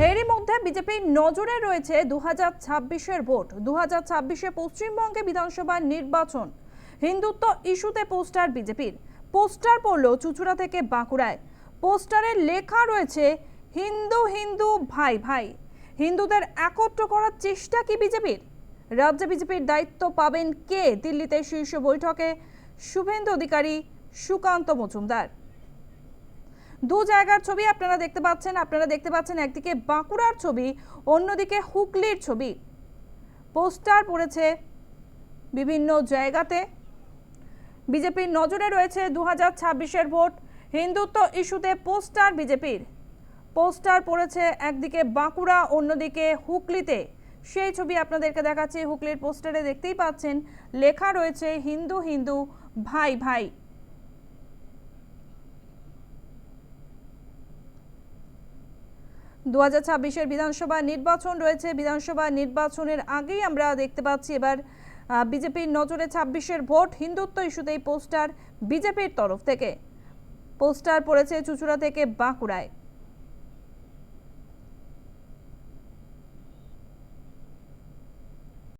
বাঁকুড়ায় বিজেপির নজরে রয়েছে দু হাজার ছাব্বিশের ভোট দু হাজার ছাব্বিশে পশ্চিমবঙ্গে বিধানসভা নির্বাচন। হিন্দুত্ব ইস্যুতে পোস্টার বিজেপির। পোস্টার পড়ল চুচুড়া থেকে বাঁকুড়ায়। পোস্টারে লেখা রয়েছে, হিন্দু হিন্দু, ভাই ভাই। হিন্দুদের একত্র করার চেষ্টা কি বিজেপির? রাজ্যে বিজেপির দায়িত্ব পাবেন কে? দিল্লিতে শীর্ষ বৈঠকে শুভেন্দু অধিকারী সুকান্ত মজুমদার। দু জায়গার ছবি আপনারা দেখতে পাচ্ছেন। আপনারা দেখতে পাচ্ছেন একদিকে বাঁকুড়ার ছবি, অন্যদিকে হুগলির ছবি। পোস্টার পড়েছে বিভিন্ন জায়গাতে। বিজেপির নজরে রয়েছে দু হাজার ছাব্বিশের ভোট, হিন্দুত্ব ইস্যুতে পোস্টার বিজেপির। পোস্টার পড়েছে একদিকে বাঁকুড়া, অন্যদিকে হুগলিতে। সেই ছবি আপনাদেরকে দেখাচ্ছি, হুগলির পোস্টারে দেখতেই পাচ্ছেন। লেখা রয়েছে, হিন্দু হিন্দু, ভাই ভাই। দু হাজার ছাব্বিশের বিধানসভা নির্বাচন রয়েছে। বিধানসভা নির্বাচনের আগেই আমরা দেখতে পাচ্ছি এবার বিজেপির নজরে ছাব্বিশের ভোট হিন্দুত্ব ইস্যুতেই পোস্টার বিজেপির তরফ থেকে। পোস্টার পড়েছে চুচুড়া থেকে বাঁকুড়ায়।